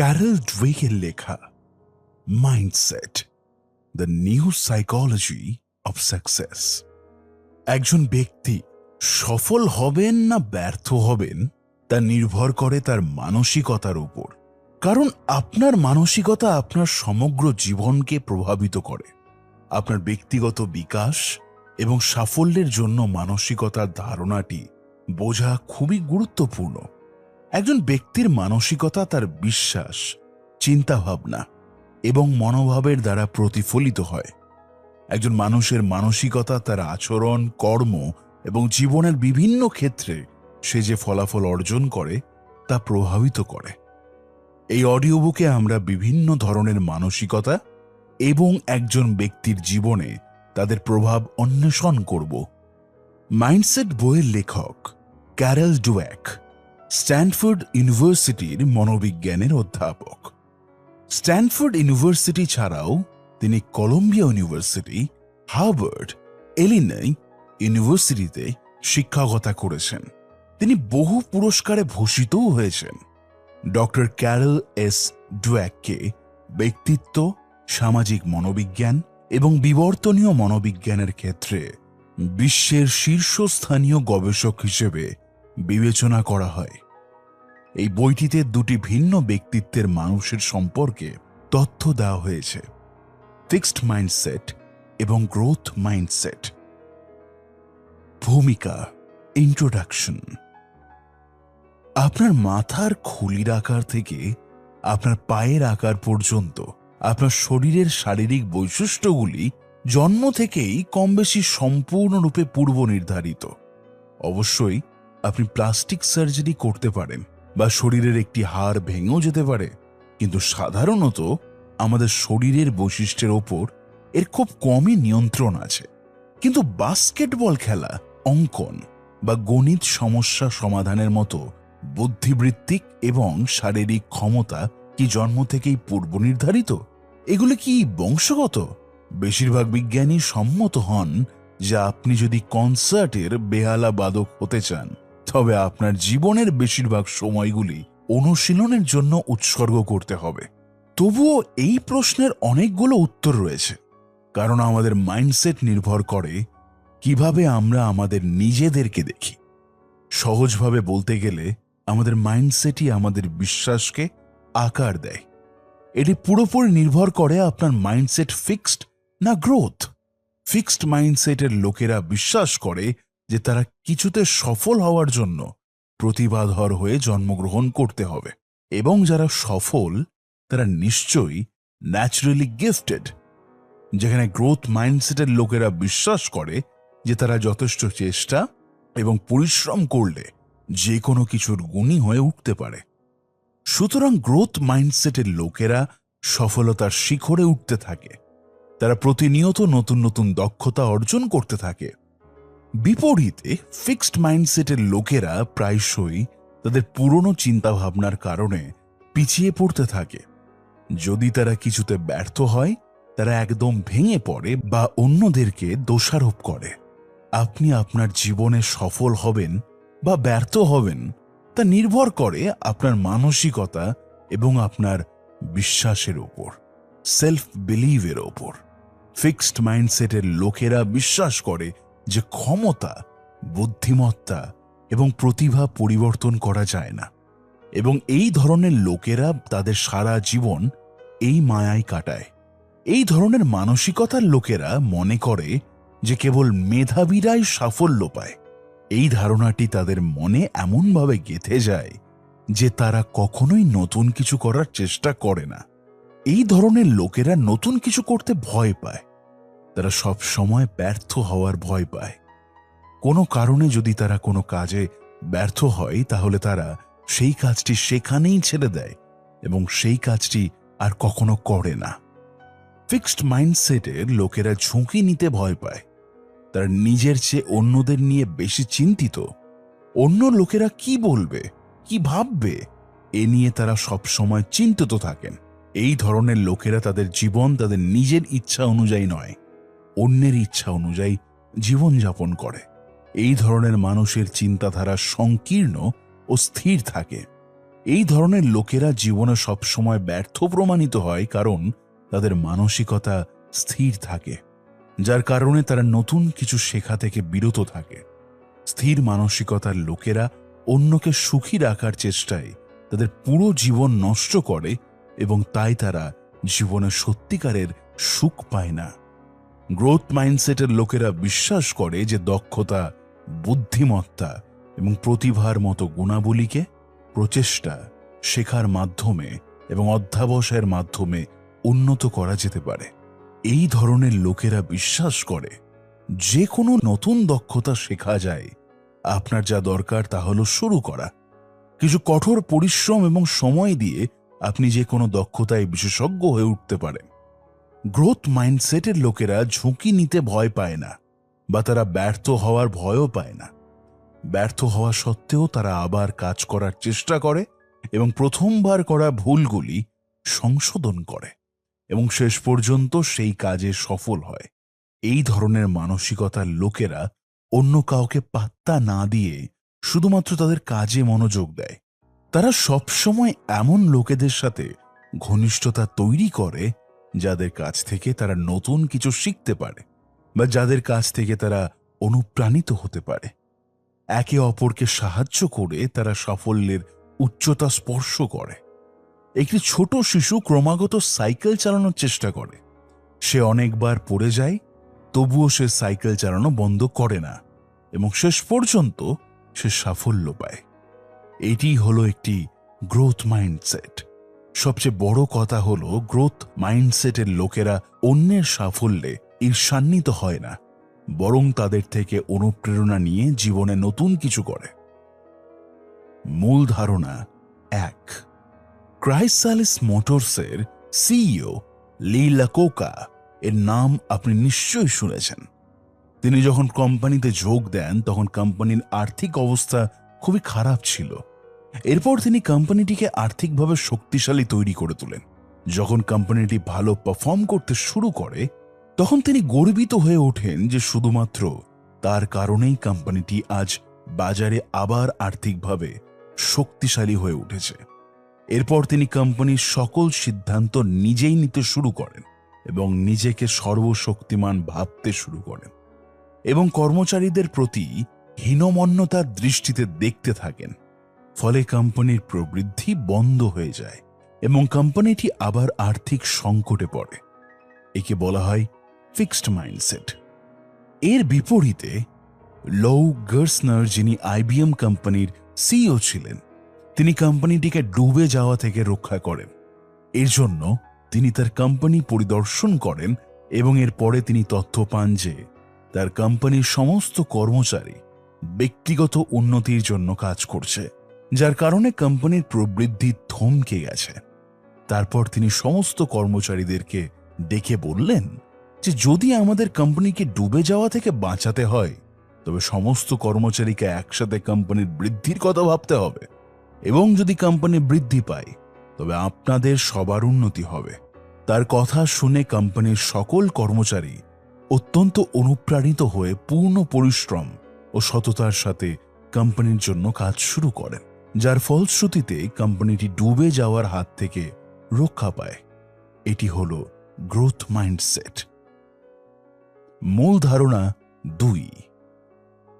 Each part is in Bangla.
ক্যারেল ড্রেকের লেখা mindset the new psychology of success একজন ব্যক্তি সফল হবেন না ব্যর্থ হবেন, তা নির্ভর করে তার মানসিকতার উপর। কারণ আপনার মানসিকতা আপনার সমগ্র জীবনকে প্রভাবিত করে। আপনার ব্যক্তিগত বিকাশ এবং সাফল্যের জন্য মানসিকতার ধারণাটি বোঝা খুবই গুরুত্বপূর্ণ। একজন ব্যক্তির মানসিকতা তার বিশ্বাস, চিন্তাভাবনা এবং মনোভাবের দ্বারা প্রতিফলিত হয়। একজন মানুষের মানসিকতা, তার আচরণ, কর্ম এবং জীবনের বিভিন্ন ক্ষেত্রে সে যে ফলাফল অর্জন করে, তা প্রভাবিত করে। এই অডিও বুকে আমরা বিভিন্ন ধরনের মানসিকতা এবং একজন ব্যক্তির জীবনে তাদের প্রভাব অন্বেষণ করব। মাইন্ডসেট বইয়ের লেখক ক্যারেল ডুয়াক স্ট্যানফোর্ড ইউনিভার্সিটির মনোবিজ্ঞানের অধ্যাপক। স্ট্যানফোর্ড ইউনিভার্সিটি ছাড়াও তিনি কলম্বিয়া ইউনিভার্সিটি, হার্ভার্ড, এলিনাই ইউনিভার্সিটিতে শিক্ষকতা করেছেন। তিনি বহু পুরস্কারে ভূষিতও হয়েছেন। ডক্টর ক্যারল এস ডুয়াককে ব্যক্তিত্ব, সামাজিক মনোবিজ্ঞান এবং বিবর্তনীয় মনোবিজ্ঞানের ক্ষেত্রে বিশ্বের শীর্ষস্থানীয় গবেষক হিসেবে বিবেচনা করা হয়। এই বইটিতে দুটি ভিন্ন ব্যক্তিত্বের মানুষের সম্পর্কে তথ্য দেওয়া হয়েছে। ফিক্সড মাইন্ডসেট এবং গ্রোথ মাইন্ডসেট। ভূমিকা, ইন্ট্রোডাকশন। আপনার মাথার খুলির আকার থেকে আপনার পায়ের আকার পর্যন্ত আপনার শরীরের শারীরিক বৈশিষ্ট্যগুলি জন্ম থেকেই কম বেশি সম্পূর্ণরূপে পূর্ব নির্ধারিত অবশ্যই আপনি প্লাস্টিক সার্জারি করতে পারেন। বা শরীরের একটি হাড় ভেঙেও যেতে পারে, কিন্তু সাধারণত আমাদের শরীরের বৈশিষ্ট্যের ওপর এর খুব কমই নিয়ন্ত্রণ আছে। কিন্তু বাস্কেটবল খেলা, অঙ্কন বা গণিত সমস্যা সমাধানের মতো বুদ্ধিবৃত্তিক এবং শারীরিক ক্ষমতা কি জন্ম থেকেই পূর্ব নির্ধারিত এগুলো কি বংশগত? বেশিরভাগ বিজ্ঞানী সম্মত হন যে আপনি যদি কনসার্টের বেহালা বাদক হতে চান তবে আপনার জীবনের বেশিরভাগ সময়গুলি অনুশীলনের জন্য উৎসর্গ করতে হবে। তবুও এই প্রশ্নের অনেকগুলো উত্তর রয়েছে। কারণ আমাদের মাইন্ডসেট নির্ভর করে কীভাবে আমরা আমাদের নিজেদেরকে দেখি। সহজভাবে বলতে গেলে আমাদের মাইন্ডসেটই আমাদের বিশ্বাসকে আকার দেয়। এটি পুরোপুরি নির্ভর করে আপনার মাইন্ডসেট ফিক্সড না গ্রোথ। ফিক্সড মাইন্ডসেটের লোকেরা বিশ্বাস করে যে তারা কিছুতে সফল হওয়ার জন্য প্রতিবাধর হয়ে জন্মগ্রহণ করতে হবে। এবং যারা সফল, তারা নিশ্চয়ই ন্যাচারালি গিফটেড যেখানে গ্রোথ মাইন্ডসেটের লোকেরা বিশ্বাস করে যে তারা যথেষ্ট চেষ্টা এবং পরিশ্রম করলে যে কোনো কিছুর গুণী হয়ে উঠতে পারে। সুতরাং গ্রোথ মাইন্ডসেটের লোকেরা সফলতার শিখরে উঠতে থাকে। তারা প্রতিনিয়ত নতুন নতুন দক্ষতা অর্জন করতে থাকে। বিপরীতে ফিক্সড মাইন্ডসেটের লোকেরা প্রায়শই তাদের পুরনো চিন্তাভাবনার কারণে পিছিয়ে পড়তে থাকে। যদি তারা কিছুতে ব্যর্থ হয়, তারা একদম ভেঙে পড়ে বা অন্যদেরকে দোষারোপ করে। আপনি আপনার জীবনে সফল হবেন বা ব্যর্থ হবেন, তা নির্ভর করে আপনার মানসিকতা এবং আপনার বিশ্বাসের ওপর সেলফ বিলিভের ওপর। ফিক্সড মাইন্ডসেটের লোকেরা বিশ্বাস করে যে ক্ষমতা, বুদ্ধিমত্তা এবং প্রতিভা পরিবর্তন করা যায় না। এবং এই ধরনের লোকেরা তাদের সারা জীবন এই মায়ায় কাটায়। এই ধরনের মানসিকতার লোকেরা মনে করে যে কেবল মেধাবীরাই সাফল্য পায়। এই ধারণাটি তাদের মনে এমনভাবে গেঁথে যায় যে তারা কখনোই নতুন কিছু করার চেষ্টা করে না। এই ধরনের লোকেরা নতুন কিছু করতে ভয় পায়। তারা সব সময় ব্যর্থ হওয়ার ভয় পায়। কোনো কারণে যদি তারা কোনো কাজে ব্যর্থ হয়, তাহলে তারা সেই কাজটি সেখানেই ছেড়ে দেয় এবং সেই কাজটি আর কখনো করে না। ফিক্সড মাইন্ডসেটের লোকেরা ঝুঁকি নিতে ভয় পায়। তারা নিজের চেয়ে অন্যদের নিয়ে বেশি চিন্তিত। অন্য লোকেরা কি বলবে? কি ভাববে? এ নিয়ে তারা সব সময় চিন্তিত থাকেন। এই ধরনের লোকেরা তাদের জীবন তাদের নিজের ইচ্ছা অনুযায়ী নয়। অন্যের ইচ্ছা অনুযায়ী জীবনযাপন করে। এই ধরনের মানুষের চিন্তাধারা সংকীর্ণ ও স্থির থাকে। এই ধরনের লোকেরা জীবনে সবসময় ব্যর্থ প্রমাণিত হয় কারণ তাদের মানসিকতা স্থির থাকে, যার কারণে তারা নতুন কিছু শেখা থেকে বিরত থাকে। স্থির মানসিকতার লোকেরা অন্যকে সুখী রাখার চেষ্টায় তাদের পুরো জীবন নষ্ট করে এবং তাই তারা জীবনে সত্যিকারের সুখ পায় না। গ্রোথ মাইন্ডসেটের লোকেরা বিশ্বাস করে যে দক্ষতা, বুদ্ধিমত্তা এবং প্রতিভার মতো গুণাবলীকে প্রচেষ্টা, শেখার মাধ্যমে এবং অধ্যাবসায়ের মাধ্যমে উন্নত করা যেতে পারে। এই ধরনের লোকেরা বিশ্বাস করে, যে কোনো নতুন দক্ষতা শেখা যায়। আপনার যা দরকার তা হলো শুরু করা। কিছু কঠোর পরিশ্রম এবং সময় দিয়ে আপনি যে কোনো দক্ষতায় বিশেষজ্ঞ হয়ে উঠতে পারেন। গ্রোথ মাইন্ডসেটের লোকেরা ঝুঁকি নিতে ভয় পায় না, বা তারা ব্যর্থ হওয়ার ভয়ও পায় না। ব্যর্থ হওয়া সত্ত্বেও তারা আবার কাজ করার চেষ্টা করে এবং প্রথমবার করা ভুলগুলি সংশোধন করে এবং শেষ পর্যন্ত সেই কাজে সফল হয়। এই ধরনের মানসিকতার লোকেরা অন্য কাউকে পাত্তা না দিয়ে শুধুমাত্র তাদের কাজে মনোযোগ দেয়। তারা সবসময় এমন লোকেদের সাথে ঘনিষ্ঠতা তৈরি করে যাদের কাছ থেকে তারা নতুন কিছু শিখতে পারে বা যাদের কাছ থেকে তারা অনুপ্রাণিত হতে পারে। একে অপরকে সাহায্য করে তারা সাফল্যের উচ্চতা স্পর্শ করে। একটি ছোট শিশু ক্রমাগত সাইকেল চালানোর চেষ্টা করে। সে অনেকবার পড়ে যায়, তবুও সে সাইকেল চালানো বন্ধ করে না এবং শেষ পর্যন্ত সে সাফল্য পায়। এটি হলো একটি গ্রোথ মাইন্ডসেট সবচেয়ে বড় কথা হলো গ্রোথ মাইন্ডসেটের লোকেরা অন্যের সাফল্যে ঈর্ষান্বিত হয় না, বরং তাদের থেকে অনুপ্রেরণা নিয়ে জীবনে নতুন কিছু করে। মূল ধারণা এক। ক্রাইসালিস মোটরসের সিইও লীলা কোকা এর নাম আপনি নিশ্চয়ই শুনেছেন। তিনি যখন কোম্পানিতে যোগ দেন, তখন কোম্পানির আর্থিক অবস্থা খুবই খারাপ ছিল। এরপর তিনি কোম্পানিটিকে আর্থিকভাবে শক্তিশালী তৈরি করে তোলেন। যখন কোম্পানিটি ভালো পারফর্ম করতে শুরু করে, তখন তিনি গর্বিত হয়ে ওঠেন যে শুধুমাত্র তার কারণেই কোম্পানিটি আজ বাজারে আবার আর্থিকভাবে শক্তিশালী হয়ে উঠেছে। এরপর তিনি কোম্পানির সকল সিদ্ধান্ত নিজেই নিতে শুরু করেন এবং নিজেকে সর্বশক্তিমান ভাবতে শুরু করেন এবং কর্মচারীদের প্রতি হীনমন্যতার দৃষ্টিতে দেখতে থাকেন। ফলে কোম্পানির প্রবৃদ্ধি বন্ধ হয়ে যায় এবং কোম্পানিটি আবার আর্থিক সংকটে পড়ে। একে বলা হয় ফিক্সড মাইন্ডসেট। এর বিপরীতে, লৌ গার্সনার যিনি আইবিএম কোম্পানির সিইও ছিলেন, তিনি কোম্পানিটিকে ডুবে যাওয়া থেকে রক্ষা করেন। এর জন্য তিনি তার কোম্পানি পরিদর্শন করেন এবং এর পরে তিনি তথ্য পান যে, তার কোম্পানির সমস্ত কর্মচারী ব্যক্তিগত উন্নতির জন্য কাজ করছে। যার কারণে কোম্পানির প্রবৃদ্ধি থমকে গেছে। তারপর তিনি সমস্ত কর্মচারীদেরকে ডেকে বললেন যে, যদি আমাদের কোম্পানিকে ডুবে যাওয়া থেকে বাঁচাতে হয়, তবে সমস্ত কর্মচারীকে একসাথে কোম্পানির বৃদ্ধির কথা ভাবতে হবে। এবং যদি কোম্পানি বৃদ্ধি পায়, তবে আপনাদের সবার উন্নতি হবে। তার কথা শুনে কোম্পানির সকল কর্মচারী অত্যন্ত অনুপ্রাণিত হয়ে পূর্ণ পরিশ্রম ও সততার সাথে কোম্পানির জন্য কাজ শুরু করেন। যার ফলশ্রুতিতে কোম্পানিটি ডুবে যাওয়ার হাত থেকে রক্ষা পায়। এটি হল গ্রোথ মাইন্ডসেট। মূল ধারণা দুই।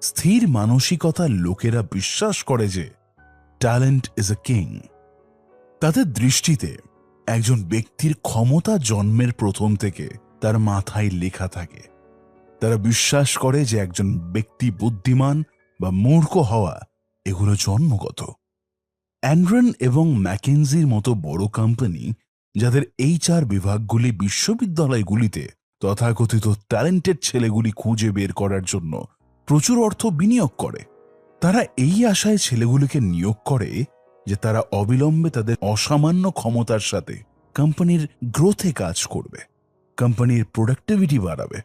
স্থির মানসিকতার লোকেরা বিশ্বাস করে যে ট্যালেন্ট ইজ এ কিং। তাদের দৃষ্টিতে একজন ব্যক্তির ক্ষমতা জন্মের প্রথম থেকে তার মাথায় লেখা থাকে। তারা বিশ্বাস করে যে একজন ব্যক্তি বুদ্ধিমান বা মূর্খ হওয়া এগুলো জন্মগত। অ্যান্ড্রন এবং ম্যাকেনজির মতো বড় কোম্পানি যাদের এইচআর বিভাগগুলি বিশ্ববিদ্যালয়গুলিতে তথাকথিত ট্যালেন্টেড ছেলেগুলি খুঁজে বের করার জন্য প্রচুর অর্থ বিনিয়োগ করে। তারা এই আশায় ছেলেগুলিকে নিয়োগ করে যে তারা অবিলম্বে তাদের অসামান্য ক্ষমতার সাথে কোম্পানির গ্রোথে কাজ করবে কোম্পানির প্রোডাক্টিভিটি বাড়াবে।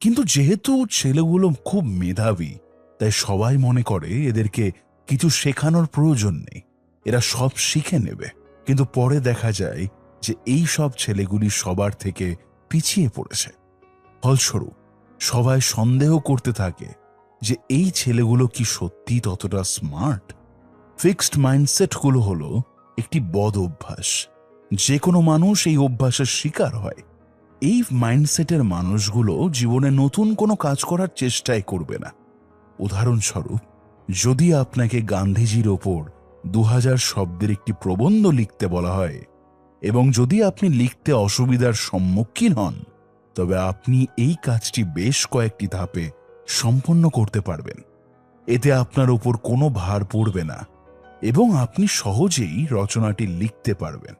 কিন্তু যেহেতু ছেলেগুলো খুব মেধাবী, তাই সবাই মনে করে এদেরকে কিছু শেখানোর প্রয়োজন নেই। এরা সব শিখে নেবে। কিন্তু পরে দেখা যায় যে এই সব ছেলেগুলি সবার থেকে পিছিয়ে পড়েছে। ফলস্বরূপ, সবাই সন্দেহ করতে থাকে যে এই ছেলেগুলো কি সত্যি ততটা স্মার্ট? ফিক্সড মাইন্ডসেটগুলো হলো একটি বদ অভ্যাস। যে কোনো মানুষ এই অভ্যাসের শিকার হয়। এই মাইন্ডসেটের মানুষগুলো জীবনে নতুন কোনো কাজ করার চেষ্টাই করবে না। উদাহরণস্বরূপ, যদি আপনাকে গান্ধীজির ওপর দু হাজার শব্দের একটি প্রবন্ধ লিখতে বলা হয়। এবং যদি আপনি লিখতে অসুবিধার সম্মুখীন হন, তবে আপনি এই কাজটি বেশ কয়েকটি ধাপে সম্পন্ন করতে পারবেন। এতে আপনার ওপর কোনো ভার পড়বে না এবং আপনি সহজেই রচনাটি লিখতে পারবেন।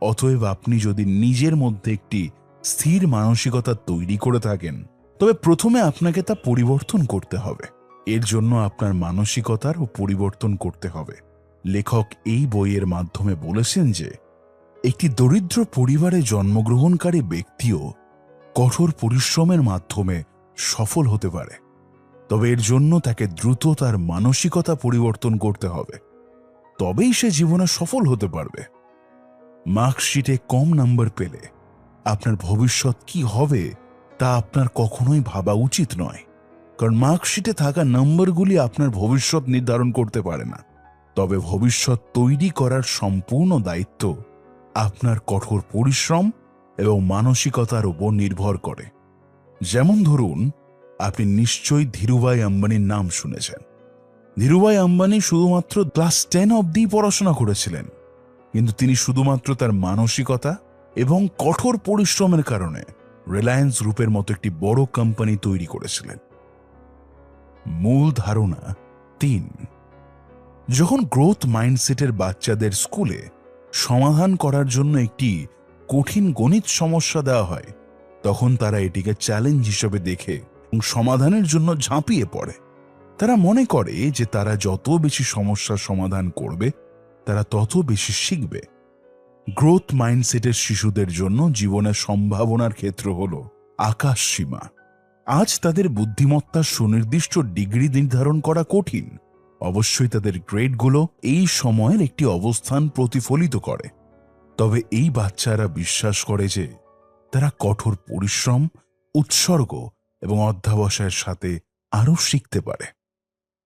অতএব আপনি যদি নিজের মধ্যে একটি স্থির মানসিকতা তৈরি করে থাকেন, তবে প্রথমে আপনাকে তা পরিবর্তন করতে হবে। এর জন্য আপনার মানসিকতারও পরিবর্তন করতে হবে। লেখক এই বইয়ের মাধ্যমে বলেছেন যে, একটি দরিদ্র পরিবারে জন্মগ্রহণকারী ব্যক্তিও কঠোর পরিশ্রমের মাধ্যমে সফল হতে পারে। তবে এর জন্য তাকে দ্রুত তার মানসিকতা পরিবর্তন করতে হবে। তবেই সে জীবনে সফল হতে পারবে। মার্কশিটে কম নাম্বার পেলে আপনার ভবিষ্যৎ কি হবে তা আপনার কখনোই ভাবা উচিত নয়। কারণ মার্কশিটে থাকা নম্বরগুলি আপনার ভবিষ্যৎ নির্ধারণ করতে পারে না। তবে ভবিষ্যৎ তৈরি করার সম্পূর্ণ দায়িত্ব আপনার কঠোর পরিশ্রম এবং মানসিকতার উপর নির্ভর করে। যেমন ধরুন, আপনি নিশ্চয়ই ধীরুভাই আম্বানির নাম শুনেছেন। ধীরুভাই আম্বানি শুধুমাত্র ক্লাস টেন অবধি পড়াশোনা করেছিলেন, কিন্তু তিনি শুধুমাত্র তার মানসিকতা এবং কঠোর পরিশ্রমের কারণে রিলায়েন্স গ্রুপের মতো একটি বড় কোম্পানি তৈরি করেছিলেন। মূল ধারণা তিন। যখন গ্রোথ মাইন্ডসেটের বাচ্চাদের স্কুলে সমাধান করার জন্য একটি কঠিন গণিত সমস্যা দেওয়া হয়, তখন তারা এটিকে চ্যালেঞ্জ হিসেবে দেখে এবং সমাধানের জন্য ঝাঁপিয়ে পড়ে। তারা মনে করে যে তারা যত বেশি সমস্যার সমাধান করবে, তারা তত বেশি শিখবে। গ্রোথ মাইন্ডসেটের শিশুদের জন্য জীবনের সম্ভাবনার ক্ষেত্র হল আকাশ সীমা। আজ তাদের বুদ্ধিমত্তার সুনির্দিষ্ট ডিগ্রি নির্ধারণ করা কঠিন। অবশ্যই তাদের গ্রেডগুলো এই সময়ের একটি অবস্থান প্রতিফলিত করে। তবে এই বাচ্চারা বিশ্বাস করে যে তারা কঠোর পরিশ্রম, উৎসর্গ এবং অধ্যাবসায়ের সাথে আরও শিখতে পারে।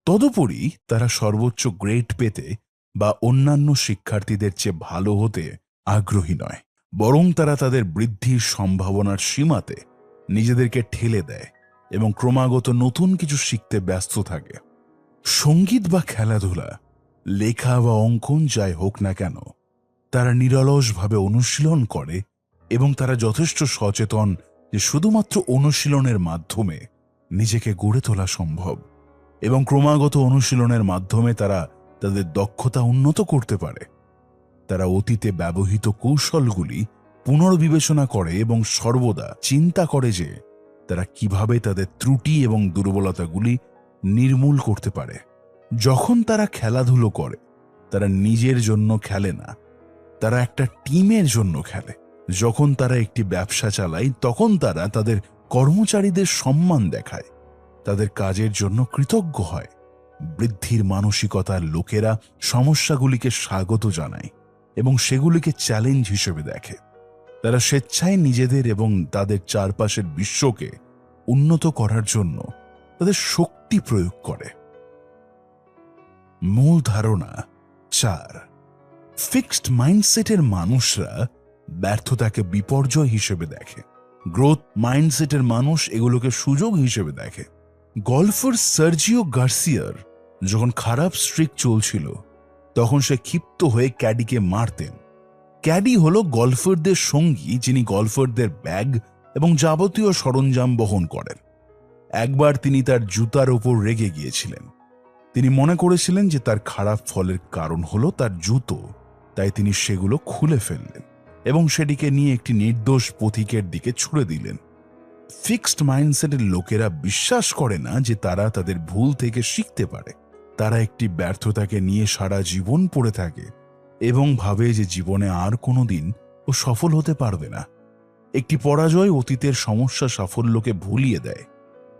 তদুপরি তারা সর্বোচ্চ গ্রেড পেতে বা অন্যান্য শিক্ষার্থীদের চেয়ে ভালো হতে আগ্রহী নয়। বরং তারা তাদের বৃদ্ধির সম্ভাবনার সীমাতে নিজেদেরকে ঠেলে দেয় এবং ক্রমাগত নতুন কিছু শিখতে ব্যস্ত থাকে। সংগীত বা খেলাধুলা, লেখা বা অঙ্কন যাই হোক না কেন, তারা নিরলসভাবে অনুশীলন করে এবং তারা যথেষ্ট সচেতন যে শুধুমাত্র অনুশীলনের মাধ্যমে নিজেকে গড়ে তোলা সম্ভব এবং ক্রমাগত অনুশীলনের মাধ্যমে তারা তাদের দক্ষতা উন্নত করতে পারে। তারা অতীতে ব্যবহৃত কৌশলগুলি পুনর্বিবেচনা করে এবং সর্বদা চিন্তা করে যে তারা কীভাবে তাদের ত্রুটি এবং দুর্বলতাগুলি নির্মূল করতে পারে। যখন তারা খেলাধুলো করে, তারা নিজের জন্য খেলে না। তারা একটা টিমের জন্য খেলে। যখন তারা একটি ব্যবসা চালায়, তখন তারা তাদের কর্মচারীদের সম্মান দেখায়। তাদের কাজের জন্য কৃতজ্ঞ হয়। বৃদ্ধির মানসিকতার লোকেরা সমস্যাগুলিকে স্বাগত জানায় এবং সেগুলিকে চ্যালেঞ্জ হিসেবে দেখে। তারা স্বেচ্ছায় নিজেদের এবং তাদের চারপাশের বিশ্বকে উন্নত করার জন্য তাদের শক্তি প্রয়োগ করে। মূল ধারণা চার ফিক্সড মাইন্ডসেটের মানুষরা ব্যর্থতাকে বিপর্যয় হিসেবে দেখে। গ্রোথ মাইন্ডসেটের মানুষ এগুলোকে সুযোগ হিসেবে দেখে। গল্ফার সার্জিও গার্সিয়ার যখন খারাপ স্ট্রিক চলছিল, তখন সে ক্ষিপ্ত হয়ে ক্যাডিকে মারতেন। ক্যাডি হল গল্ফারদের সঙ্গী যিনি গল্ফারদের ব্যাগ এবং যাবতীয় সরঞ্জাম বহন করেন। একবার তিনি তার জুতার ওপর রেগে গিয়েছিলেন। তিনি মনে করেছিলেন যে তার খারাপ ফলের কারণ হলো তার জুতো, তাই তিনি সেগুলো খুলে ফেললেন এবং সেটিকে নিয়ে একটি নির্দোষ পথিকের দিকে ছুড়ে দিলেন। ফিক্সড মাইন্ডসেটের লোকেরা বিশ্বাস করে না যে তারা তাদের ভুল থেকে শিখতে পারে। তারা একটি ব্যর্থতাকে নিয়ে সারা জীবন পড়ে থাকে এবং ভাবে যে জীবনে আর কোনো দিন ও সফল হতে পারবে না। একটি পরাজয় অতীতের সমস্যা সাফল্যকে ভুলিয়ে দেয়।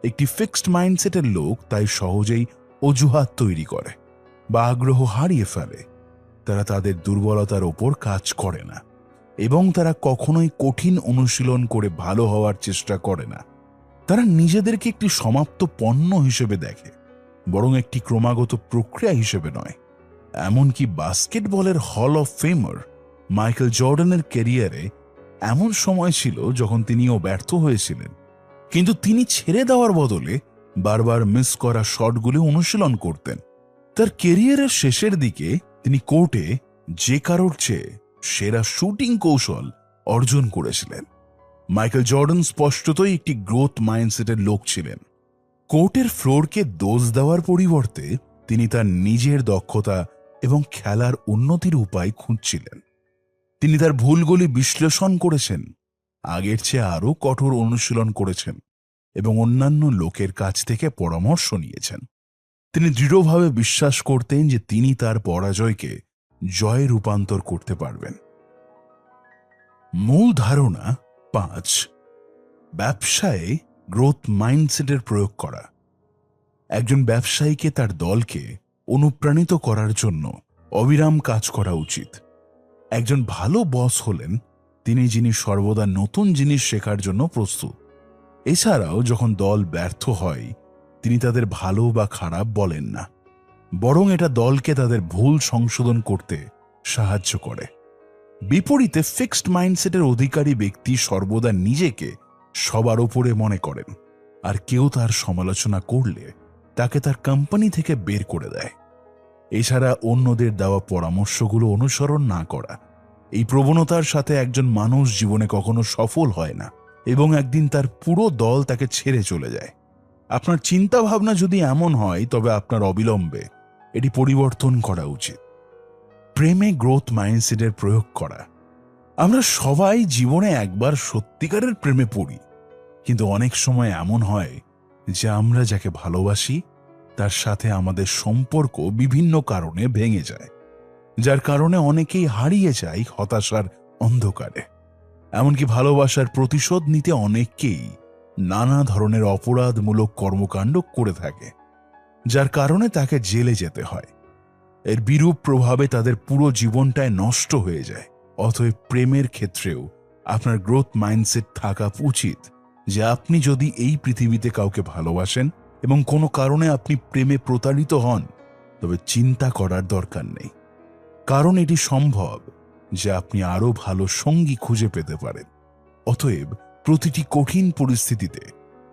একটি ফিক্সড মাইন্ডসেটের লোক তাই সহজেই অজুহাত তৈরি করে বা আগ্রহ হারিয়ে ফেলে। তারা তাদের দুর্বলতার ওপর কাজ করে না এবং তারা কখনোই কঠিন অনুশীলন করে ভালো হওয়ার চেষ্টা করে না। তারা নিজেদেরকে একটি সমাপ্ত পণ্য হিসেবে দেখে, বরং একটি ক্রমাগত প্রক্রিয়া হিসেবে নয়। এমনকি বাস্কেটবলের হল অফ ফেমার মাইকেল জর্ডানের ক্যারিয়ারে এমন সময় ছিল যখন তিনিও ব্যর্থ হয়েছিলেন। কিন্তু তিনি ছেড়ে দেওয়ার বদলে বারবার মিস করা শটগুলি অনুশীলন করতেন। তার কেরিয়ারের শেষের দিকে তিনি কোর্টে যে কারোর চেয়ে সেরা শুটিং কৌশল অর্জন করেছিলেন। মাইকেল জর্ডন স্পষ্টতই একটি গ্রোথ মাইন্ডসেটের লোক ছিলেন। কোর্টের ফ্লোরকে দোষ দেওয়ার পরিবর্তে তিনি তার নিজের দক্ষতা এবং খেলার উন্নতির উপায় খুঁজছিলেন। তিনি তার ভুলগুলি বিশ্লেষণ করেছেন। আগের চেয়ে আরও কঠোর অনুশীলন করেছেন এবং অন্যান্য লোকের কাছ থেকে পরামর্শ নিয়েছেন। তিনি দৃঢ়ভাবে বিশ্বাস করতেন যে তিনি তার পরাজয়কে জয়ে রূপান্তর করতে পারবেন। মূল ধারণা পাঁচ, ব্যবসায়ে গ্রোথ মাইন্ডসেটের প্রয়োগ করা। একজন ব্যবসায়ীকে তার দলকে অনুপ্রাণিত করার জন্য অবিরাম কাজ করা উচিত। একজন ভালো বস হলেন তিনি যিনি সর্বদা নতুন জিনিস শেখার জন্য প্রস্তুত। এছাড়াও যখন দল ব্যর্থ হয়, তিনি তাদের ভালো বা খারাপ বলেন না। বরং এটা দলকে তাদের ভুল সংশোধন করতে সাহায্য করে। বিপরীতে ফিক্সড মাইন্ডসেটের অধিকারী ব্যক্তি সর্বদা নিজেকে সবার ওপরে মনে করেন। আর কেউ তার সমালোচনা করলে তাকে তার কোম্পানি থেকে বের করে দেয়। এছাড়া অন্যদের দেওয়া পরামর্শগুলো অনুসরণ না করা এই প্রবণতার সাথে একজন মানুষ জীবনে কখনো সফল হয় না এবং একদিন তার পুরো দল তাকে ছেড়ে চলে যায়। আপনার চিন্তা ভাবনা যদি এমন হয়, তবে আপনার অবিলম্বে এটি পরিবর্তন করা উচিত। প্রেমে গ্রোথ মাইন্ডসেটের প্রয়োগ করা। আমরা সবাই জীবনে একবার সত্যিকারের প্রেমে পড়ি, কিন্তু অনেক সময় এমন হয় যে আমরা যাকে ভালোবাসি, তার সাথে আমাদের সম্পর্ক বিভিন্ন কারণে ভেঙে যায়। যার কারণে অনেকেই হারিয়ে যায় হতাশার অন্ধকারে। এমনকি ভালোবাসার প্রতিশোধ নিতে অনেককেই নানা ধরনের অপরাধমূলক কর্মকাণ্ড করে থাকে, যার কারণে তাকে জেলে যেতে হয়। এর বিরূপ প্রভাবে তাদের পুরো জীবনটায় নষ্ট হয়ে যায়। অতএব প্রেমের ক্ষেত্রেও আপনার গ্রোথ মাইন্ডসেট থাকা উচিত যে আপনি যদি এই পৃথিবীতে কাউকে ভালোবাসেন এবং কোনো কারণে আপনি প্রেমে প্রতারিত হন, তবে চিন্তা করার দরকার নেই। কারণ এটি সম্ভব যে আপনি আরও ভালো সঙ্গী খুঁজে পেতে পারেন। অতএব প্রতিটি কঠিন পরিস্থিতিতে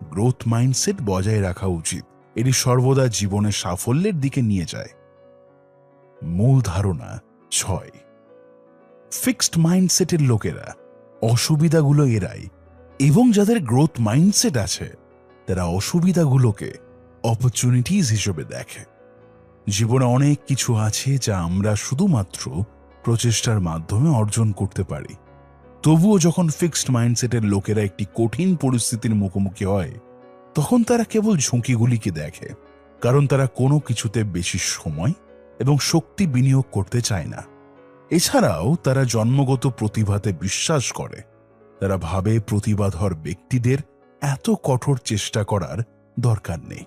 গ্রোথ মাইন্ডসেট বজায় রাখা উচিত। এটি সর্বদা জীবনের সাফল্যের দিকে নিয়ে যায়। মূল ধারণা ছয়। ফিক্সড মাইন্ডসেটের লোকেরা অসুবিধাগুলো এড়ায় এবং যাদের গ্রোথ মাইন্ডসেট আছে, তারা অসুবিধাগুলোকে অপরচুনিটিস হিসেবে দেখে। জীবনে অনেক কিছু আছে যা আমরা শুধুমাত্র প্রচেষ্টার মাধ্যমে অর্জন করতে পারি। তবুও যখন ফিক্সড মাইন্ডসেটের লোকেরা একটি কঠিন পরিস্থিতির মুখোমুখি হয়, তখন তারা কেবল ঝুঁকিগুলিকে দেখে, কারণ তারা কোনো কিছুতে বেশি সময় এবং শক্তি বিনিয়োগ করতে চায় না। এছাড়াও তারা জন্মগত প্রতিভাতে বিশ্বাস করে। তারা ভাবে প্রতিভাধর ব্যক্তিদের এত কঠোর চেষ্টা করার দরকার নেই।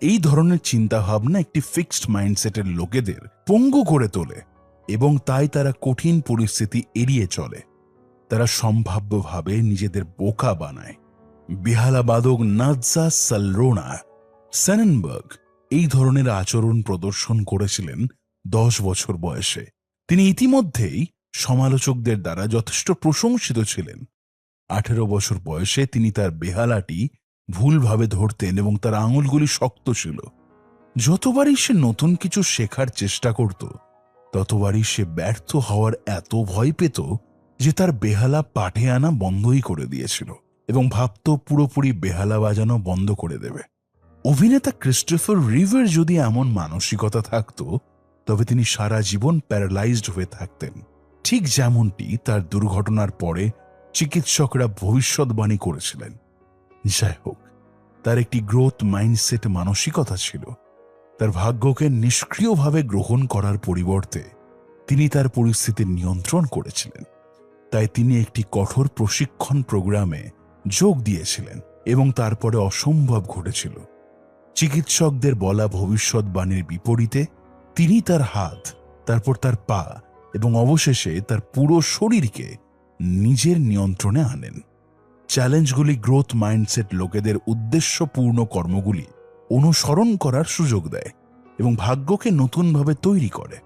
এই ধরনের চিন্তাভাবনা একটি ফিক্সড মাইন্ডসেটের লোকেদের পঙ্গু করে তোলে এবং তাই তারা কঠিন পরিস্থিতি এড়িয়ে চলে। তারা সম্ভাব্যভাবে নিজেদের বোকা বানায়। বিহালাবাদক নাজা সালরোনা সেনেনবার্গ এই ধরনের আচরণ প্রদর্শন করেছিলেন দশ বছর বয়সে। তিনি ইতিমধ্যেই সমালোচকদের দ্বারা যথেষ্ট প্রশংসিত ছিলেন। আঠেরো বছর বয়সে তিনি তার বেহালাটি ভুলভাবে ধরতেন এবং তার আঙুলগুলি শক্ত ছিল। যতবারই সে নতুন কিছু শেখার চেষ্টা করত, ততবারই সে ব্যর্থ হওয়ার এত ভয় পেত যে তার বেহালা পাঠে আনা বন্ধই করে দিয়েছিল এবং ভাবত পুরোপুরি বেহালা বাজানো বন্ধ করে দেবে। অভিনেতা ক্রিস্টোফার রিভার যদি এমন মানসিকতা থাকত, তবে তিনি সারা জীবন প্যারালাইজড হয়ে থাকতেন। ঠিক যেমনটি তার দুর্ঘটনার পরে চিকিৎসকরা ভবিষ্যৎবাণী করেছিলেন। যাই হোক। তার একটি গ্রোথ মাইন্ডসেট মানসিকতা ছিল। তার ভাগ্যকে নিষ্ক্রিয়ভাবে গ্রহণ করার পরিবর্তে তিনি তার পরিস্থিতির নিয়ন্ত্রণ করেছিলেন। তাই তিনি একটি কঠোর প্রশিক্ষণ প্রোগ্রামে যোগ দিয়েছিলেন এবং তারপরে অসম্ভব ঘটেছিল। চিকিৎসকদের বলা ভবিষ্যৎবাণীর বিপরীতে তিনি তার হাত, তারপর তার পা এবং অবশেষে তার পুরো শরীরকে নিজের নিয়ন্ত্রণে আনেন। চ্যালেঞ্জগুলি গ্রোথ মাইন্ডসেট লোকেদের উদ্দেশ্যপূর্ণ কর্মগুলি অনুসরণ করার সুযোগ দেয় এবং ভাগ্যকে নতুনভাবে তৈরি করে।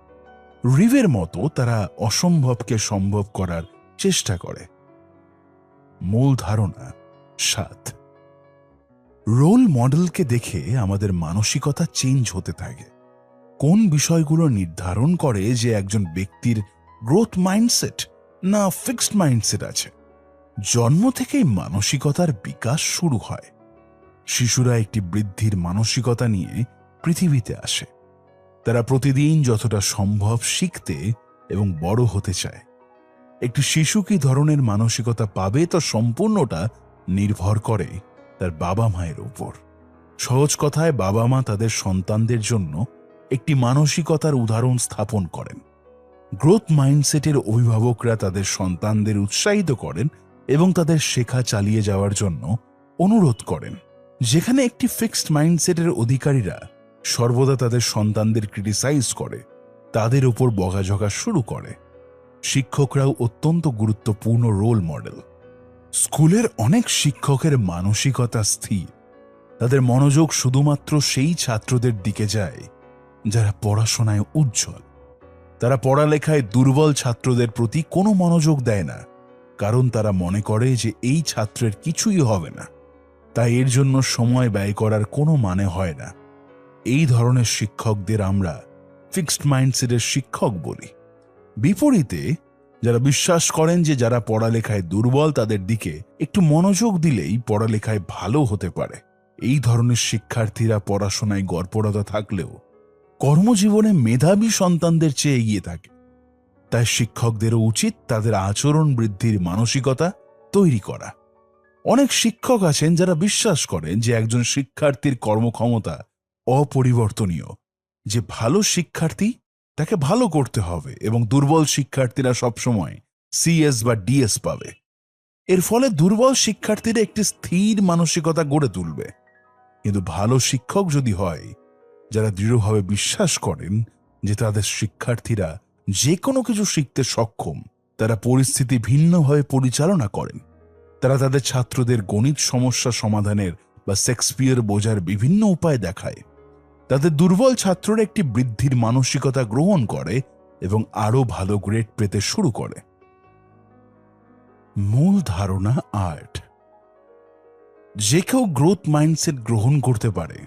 রিভের মতো তারা অসম্ভবকে সম্ভব করার চেষ্টা করে। মূল ধারণা সাত। রোল মডেলকে দেখে আমাদের মানসিকতা চেঞ্জ হতে থাকে। কোন বিষয়গুলো নির্ধারণ করে যে একজন ব্যক্তির গ্রোথ মাইন্ডসেট না ফিক্সড মাইন্ডসেট আছে? জন্ম থেকেই মানসিকতার বিকাশ শুরু হয়। শিশুরা একটি বৃদ্ধির মানসিকতা নিয়ে পৃথিবীতে আসে। তারা প্রতিদিন যতটা সম্ভব শিখতে এবং বড় হতে চায়। একটি শিশু কি ধরনের মানসিকতা পাবে তা সম্পূর্ণটা নির্ভর করে তার বাবা মায়ের উপর। সহজ কথায় বাবা মা তাদের সন্তানদের জন্য একটি মানসিকতার উদাহরণ স্থাপন করেন। গ্রোথ মাইন্ডসেটের অভিভাবকরা তাদের সন্তানদের উৎসাহিত করেন এবং তাদের শেখা চালিয়ে যাওয়ার জন্য অনুরোধ করেন। যেখানে একটি ফিক্সড মাইন্ডসেটের অধিকারীরা সর্বদা তাদের সন্তানদের ক্রিটিসাইজ করে, তাদের উপর বগাঝকা শুরু করে। শিক্ষকরাও অত্যন্ত গুরুত্বপূর্ণ রোল মডেল। স্কুলের অনেক শিক্ষকের মানসিকতা স্থির। তাদের মনোযোগ শুধুমাত্র সেই ছাত্রদের দিকে যায়, যারা পড়াশোনায় উজ্জ্বল। তারা পড়ালেখায় দুর্বল ছাত্রদের প্রতি কোনো মনোযোগ দেয় না। কারণ তারা মনে করে যে এই ছাত্রের কিছুই হবে না। তাই এর জন্য সময় ব্যয় করার কোনো মানে হয় না। এই ধরনের শিক্ষকদের আমরা ফিক্সড মাইন্ডসেটের শিক্ষক বলি। বিপরীতে, যারা বিশ্বাস করেন যে যারা পড়ালেখায় দুর্বল, তাদের দিকে একটু মনোযোগ দিলেই পড়ালেখায় ভালো হতে পারে। এই ধরনের শিক্ষার্থীরা পড়াশোনায় গড়পড়তা থাকলেও কর্মজীবনে মেধাবী সন্তানদের চেয়ে এগিয়ে থাকে। তাই শিক্ষকদেরও উচিত তাদের আচরণ বৃদ্ধির মানসিকতা তৈরি করা। অনেক শিক্ষক আছেন যারা বিশ্বাস করেন যে একজন শিক্ষার্থীর কর্মক্ষমতা অপরিবর্তনীয়, যে ভালো শিক্ষার্থী তাকে ভালো করতে হবে এবং দুর্বল শিক্ষার্থীরা সবসময় সিএস বা ডিএস পাবে। এর ফলে দুর্বল শিক্ষার্থীরা একটি স্থির মানসিকতা গড়ে তুলবে। কিন্তু ভালো শিক্ষক যদি হয়, যারা দৃঢ়ভাবে বিশ্বাস করেন যে তাদের শিক্ষার্থীরা যে কোনো কিছু শিখতে সক্ষম, তারা পরিস্থিতি ভিন্নভাবে পরিচালনা করেন। তারা তাদের ছাত্রদের গণিত সমস্যা সমাধানের বা শেক্সপিয়ার বোঝার বিভিন্ন উপায় দেখায়। তাদের দুর্বল ছাত্ররা একটি বৃদ্ধির মানসিকতা গ্রহণ করে এবং আরও ভালো গ্রেড পেতে শুরু করে। মূল ধারণা আর্ট। যে কেউ গ্রোথ মাইন্ডসেট গ্রহণ করতে পারে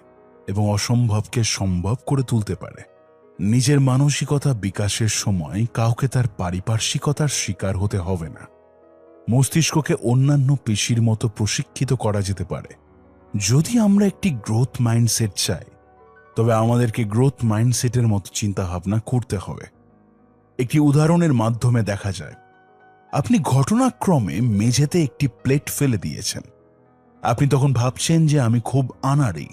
এবং অসম্ভবকে সম্ভব করে তুলতে পারে। নিজের মানসিকতা বিকাশের সময় কাউকে তার পারিপার্শ্বিকতার শিকার হতে হবে না। মস্তিষ্ককে অন্যান্য পেশির মতো প্রশিক্ষিত করা যেতে পারে। যদি আমরা একটি গ্রোথ মাইন্ডসেট চাই, তবে আমাদেরকে গ্রোথ মাইন্ডসেটের মতো চিন্তাভাবনা করতে হবে। একটি উদাহরণের মাধ্যমে দেখা যায়, আপনি ঘটনাক্রমে মেঝেতে একটি প্লেট ফেলে দিয়েছেন। আপনি তখন ভাবছেন যে আমি খুব আনাড়ি,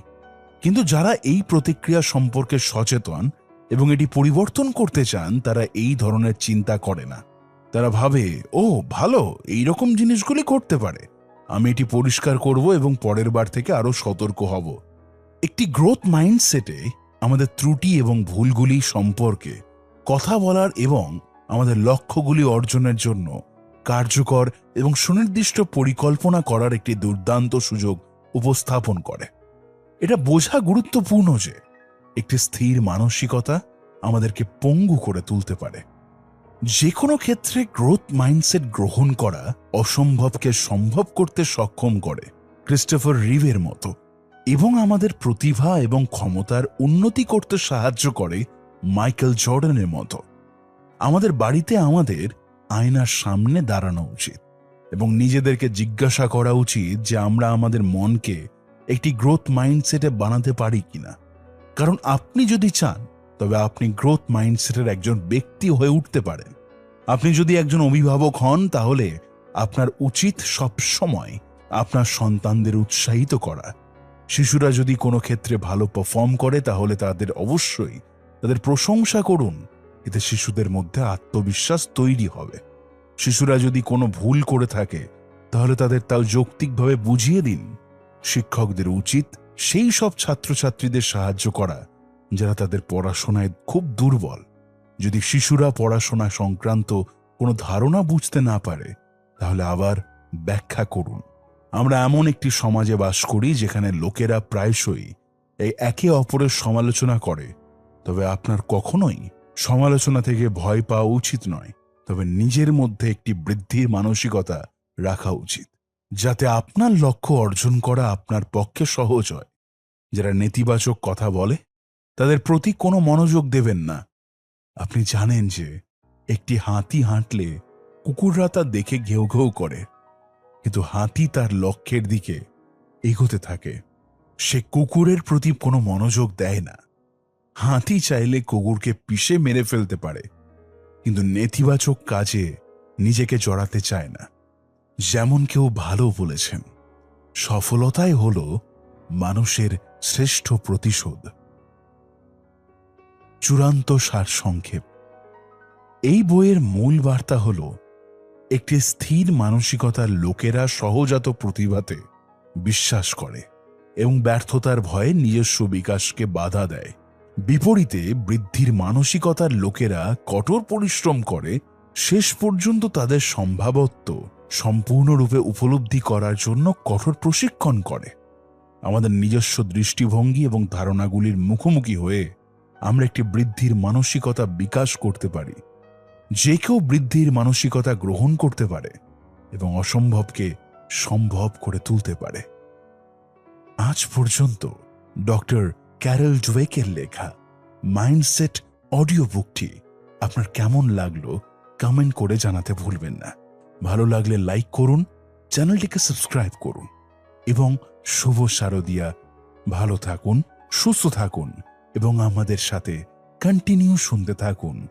কিন্তু যারা এই প্রতিক্রিয়া সম্পর্কে সচেতন এবং এটি পরিবর্তন করতে চান, তারা এই ধরনের চিন্তা করে না। তারা ভাবে, ও, ভালো এই রকম জিনিসগুলি করতে পারে। আমি এটি পরিষ্কার করব এবং পরের বার থেকে আরও সতর্ক হব। একটি গ্রোথ মাইন্ডসেটে আমাদের ত্রুটি এবং ভুলগুলি সম্পর্কে কথা বলার এবং আমাদের লক্ষ্যগুলি অর্জনের জন্য কার্যকর এবং সুনির্দিষ্ট পরিকল্পনা করার একটি দুর্দান্ত সুযোগ উপস্থাপন করে। এটা বোঝা গুরুত্বপূর্ণ যে একটি স্থির মানসিকতা আমাদেরকে পঙ্গু করে তুলতে পারে। যে কোনো ক্ষেত্রে গ্রোথ মাইন্ডসেট গ্রহণ করা অসম্ভবকে সম্ভব করতে সক্ষম করে ক্রিস্টোফার রিভের মতো এবং আমাদের প্রতিভা এবং ক্ষমতার উন্নতি করতে সাহায্য করে মাইকেল জর্ডানের মতো। আমাদের বাড়িতে আমাদের আয়নার সামনে দাঁড়ানো উচিত এবং নিজেদেরকে জিজ্ঞাসা করা উচিত যে আমরা আমাদের মনকে একটি গ্রোথ মাইন্ডসেটে বানাতে পারি কিনা। কারণ আপনি যদি চান, তবে আপনি গ্রোথ মাইন্ডসেটের একজন ব্যক্তি হয়ে উঠতে পারেন। আপনি যদি একজন অভিভাবক হন, তাহলে আপনার উচিত সব সময় আপনার সন্তানদের উৎসাহিত করা। শিশুরা যদি কোনো ক্ষেত্রে ভালো পারফর্ম করে, তাহলে তাদের অবশ্যই তাদের প্রশংসা করুন। এতে শিশুদের মধ্যে আত্মবিশ্বাস তৈরি হবে। শিশুরা যদি কোনো ভুল করে থাকে, তাহলে তাদের তাও যৌক্তিকভাবে বুঝিয়ে দিন। শিক্ষকদের উচিত সেই সব ছাত্রছাত্রীদের সাহায্য করা, যারা তাদের পড়াশোনায় খুব দুর্বল। যদি শিশুরা পড়াশোনা সংক্রান্ত কোনো ধারণা বুঝতে না পারে, তাহলে আবার ব্যাখ্যা করুন। আমরা এমন একটি সমাজে বাস করি যেখানে লোকেরা প্রায়শই এই একে অপরের সমালোচনা করে। তবে আপনার কখনোই সমালোচনা থেকে ভয় পাওয়া উচিত নয়। তবে নিজের মধ্যে একটি বৃদ্ধির মানসিকতা রাখা উচিত, যাতে আপনার লক্ষ্য অর্জন করা আপনার পক্ষে সহজ হয়। যারা নেতিবাচক কথা বলে, তাদের প্রতি কোনো মনোযোগ দেবেন না। আপনি জানেন যে একটি হাতি হাঁটলে কুকুররা তা দেখে ঘেউ ঘেউ করে। কিন্তু হাতি তার লক্ষ্যের দিকে এগোতে থাকে। সে কুকুরের প্রতি কোনো মনোযোগ দেয় না। হাতি চাইলে কুকুরকে পিষে মেরে ফেলতে পারে, কিন্তু নেতিবাচক কাজে নিজেকে জড়াতে চায় না। যেমন কেউ ভালো বলেছেন, সফলতাই হল মানুষের শ্রেষ্ঠ প্রতিশোধ। চূড়ান্ত সারসংক্ষেপ এই বইয়ের মূল বার্তা হল, একটি স্থির মানসিকতার লোকেরা সহজাত প্রতিভাতে বিশ্বাস করে এবং ব্যর্থতার ভয়ে নিজস্ব বিকাশকে বাধা দেয়। বিপরীতে, বৃদ্ধির মানসিকতার লোকেরা কঠোর পরিশ্রম করে, শেষ পর্যন্ত তাদের সম্ভাবত্ব সম্পূর্ণরূপে উপলব্ধি করার জন্য কঠোর প্রশিক্ষণ করে। আমাদের নিজস্ব দৃষ্টিভঙ্গি এবং ধারণাগুলির মুখোমুখি হয়ে আমরা একটি বৃদ্ধির মানসিকতা বিকাশ করতে পারি। যে কেউ বৃদ্ধির মানসিকতা গ্রহণ করতে পারে এবং অসম্ভবকে সম্ভব করে তুলতে পারে। আজ পর্যন্ত ডক্টর ক্যারল ডুয়েকের লেখা মাইন্ডসেট অডিও বুকটি আপনার কেমন লাগল কমেন্ট করে জানাতে ভুলবেন না। ভালো লাগলে লাইক করুন, চ্যানেলটিকে সাবস্ক্রাইব করুন এবং শুভ শারদিয়া। ভালো থাকুন সুস্থ থাকুন এবং আমাদের সাথে কন্টিনিউ শুনতে থাকুন।